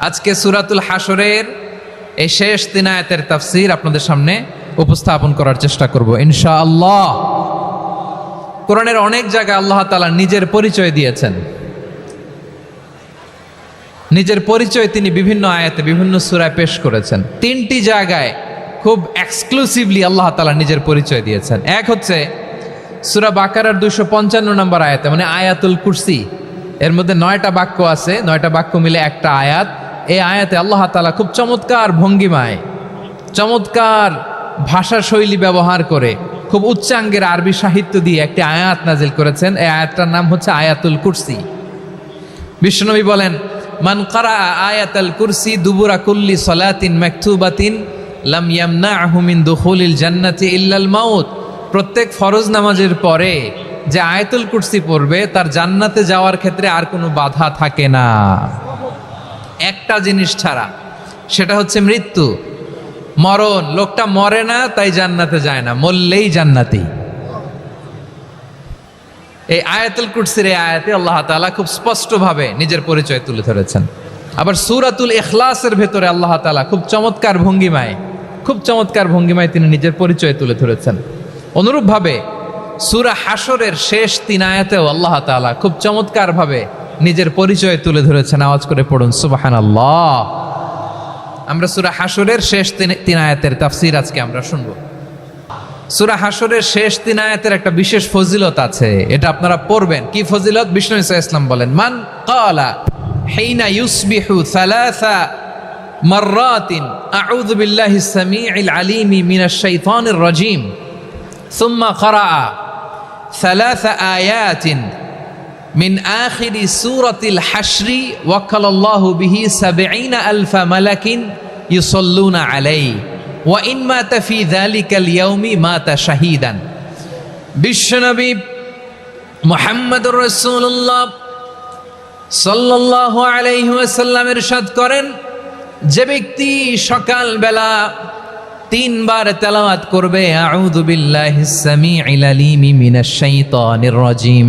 আজকে সুরাতুল হাসরের এই শেষ তিন আয়াতের তাফসির আপনাদের সামনে উপস্থাপন করার চেষ্টা করব, ইনশাআল্লাহ। কোরআনের অনেক জায়গায় আল্লাহ তাআলা নিজের পরিচয় দিয়েছেন। নিজের পরিচয় তিনি বিভিন্ন আয়াতে, বিভিন্ন সূরায় পেশ করেছেন। তিনটি জায়গায় খুব এক্সক্লুসিভলি আল্লাহ তালা নিজের পরিচয় দিয়েছেন। এক হচ্ছে সুরা বাকারার দুশো পঞ্চান্ন নম্বর আয়াতে মানে আয়াতুল কুরসি। এর মধ্যে নয়টা বাক্য আছে, নয়টা বাক্য মিলে একটা আয়াত। এই আয়াতে আল্লাহ তালা খুব চমৎকার ভঙ্গিমায় চমৎকার ভাষা শৈলী ব্যবহার করে খুব উচ্চাঙ্গের আরবি সাহিত্য দিয়ে একটি আয়াত নাজিল করেছেন। এই আয়াতটার নাম হচ্ছে আয়াতুল কুরসি। বিশ্বনবী বলেন, মান কারা আয়াতাল কুরসি দুবুরা কুল্লি সলাতিন মাকতুবাতিন লাম ইয়ামনাহু মিন দুখুলিল জান্নাতি ইল্লাল মাউত। প্রত্যেক ফরজ নামাজের পরে যে আয়াতুল কুরসি পড়বে, তার জান্নাতে যাওয়ার ক্ষেত্রে আর কোনো বাধা থাকে না। একটা জিনিস ছাড়া, সেটা হচ্ছে মৃত্যু। মরণ, লোকটা মরে না, তাই জান্নাতে যায় না, মরলেই জান্নাতি। এই আয়াতুল কুরসির এই আয়াতে আল্লাহ তাআলা খুব স্পষ্টভাবে নিজের পরিচয় তুলে ধরেছেন। আবার সুরাতুল ইখলাসের ভেতরে আল্লাহ তাআলা খুব চমৎকার ভঙ্গিমায়, খুব চমৎকার ভঙ্গিমায় তিনি নিজের পরিচয় তুলে ধরেছেন। অনুরূপভাবে সুরা হাসরের শেষ তিন আয়াতেও আল্লাহ তাআলা খুব চমৎকারভাবে নিজের পরিচয় তুলে ধরেছেন। আওয়াজ করে পড়ুন সুবাহান আল্লাহ আমরা সুরা হাসরের শেষ তিন আয়াতের তাফসির আজকে আমরা শুনব। সুরা হাসরের শেষ তিন আয়াতের একটা বিশেষ ফজিলত আছে, এটা আপনারা পড়বেন। কি ফজিলত? বিষ্ণু ইসা ইসলাম বলেন, মান কালা হেইনা ইউসবিহু সালাসা মাররাতিন, আউযু বিল্লাহি সামিউল আলিমি মিনাশ শাইতানির রজিম, সুম্মা ক্বারা সালাসা আয়াতিন মিন আখিরি সুরাতিল হাসরি ওয়াকালাল্লাহু বিহি সাবঈনা আলফা মালাকিন ইউসাল্লুনা আলাই ওয়া ইন মাতা ফি যালিকাল ইয়াউমি মাতা শাহীদান। বিশ্বনবী মুহাম্মদুর রাসূলুল্লাহ সাল্লাল্লাহু আলাইহি ওয়াসাল্লাম ইরশাদ করেন, যে ব্যক্তি সকালবেলা তিনবার তেলাওয়াত করবে, আউযু বিল্লাহিস সামিউল আলিম মিনাশ শাইতানির রাজিম।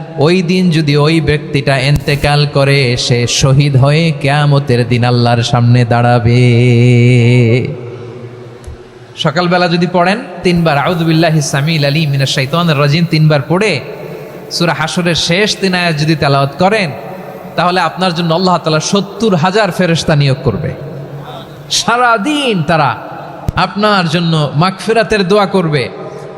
ওই দিন যদি ওই ব্যক্তিটা এন্তেকাল করে, সে শহীদ হয়ে কেয়ামতের দিন আল্লাহর সামনে দাঁড়াবে। সকালবেলা যদি পড়েন, তিনবার আউদুবিল্লাহ সামিল আলী মিনা শাইতানের রাজিম তিনবার পড়ে, সুরা হাসরের শেষ দিন আয়াত যদি তেলাওয়াত করেন, তাহলে আপনার জন্য আল্লাহ তালা সত্তর হাজার ফেরেশতা নিয়োগ করবে। সারাদিন তারা আপনার জন্য মাগফিরাতের দোয়া করবে।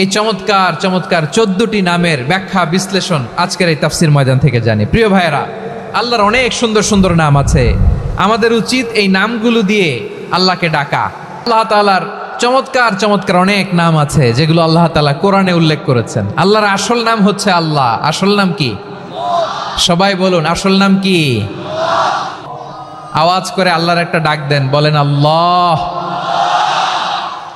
এই চমৎকার চমৎকার চোদ্দটি নামের ব্যাখ্যা, বিশ্লেষণ আজকের এই তাফসির ময়দান থেকে জানি। প্রিয় ভাইয়েরা, আল্লাহর অনেক সুন্দর সুন্দর নাম আছে। আমাদের উচিত এই নামগুলো দিয়ে আল্লাহকে ডাকা। আল্লাহ তালার চমৎকার চমৎকার অনেক নাম আছে, যেগুলো আল্লাহ তালা কোরআনে উল্লেখ করেছেন। আল্লাহর আসল নাম হচ্ছে আল্লাহ। আসল নাম কি? সবাই বলুন, আসল নাম কি? আওয়াজ করে আল্লাহর একটা ডাক দেন, বলেন আল্লাহ।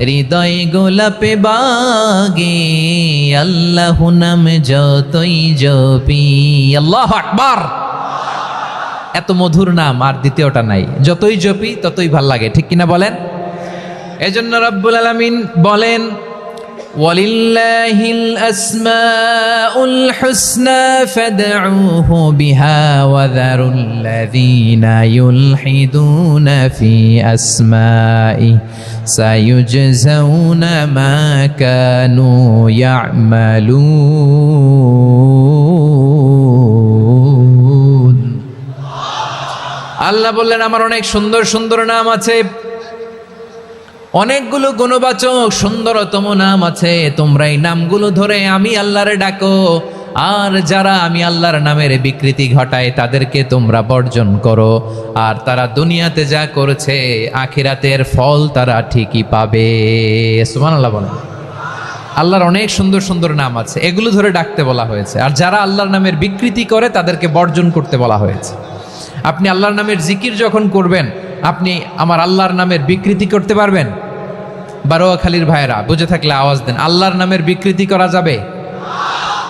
হৃদয় গোলাপে বাগে আল্লাহ নাম যতই জপি আল্লাহ আকবার এত মধুর নাম আর দ্বিতীয়টা নাই যতই জপি ততই ভাল লাগে ঠিক কিনা বলেন এজন্য রব্বুল আলামিন বলেন ولله الأسماء الحسنى فادعوه بها وذروا الذين يلحدون في أسمائه سيجزون ما كانوا يعملون আল্লাহ বললেন আমার অনেক সুন্দর সুন্দর নাম আছে অনেকগুলো গুণবাচক সুন্দরতম নাম আছে তোমরা এই নামগুলো ধরে আমি আল্লাহরে ডাকো আর যারা আমি আল্লাহর নামের বিকৃতি ঘটায় তাদেরকে তোমরা বর্জন করো। আর তারা দুনিয়াতে যা করেছে, আখিরাতের ফল তারা ঠিকই পাবে। সুমান আল্লাহ বলেন। আল্লাহর অনেক সুন্দর সুন্দর নাম আছে, এগুলো ধরে ডাকতে বলা হয়েছে। আর যারা আল্লাহর নামের বিকৃতি করে, তাদেরকে বর্জন করতে বলা হয়েছে। আপনি আল্লাহর নামের জিকির যখন করবেন, আপনি আমার আল্লাহর নামের বিকৃতি করতে পারবেন? বারোয়াখালীর ভাইয়েরা, বুঝে থাকলে আওয়াজ দেন, আল্লাহর নামের বিকৃতি করা যাবে?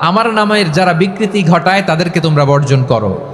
আমার নামের যারা বিকৃতি ঘটায় তাদেরকে তোমরা বর্জন করো।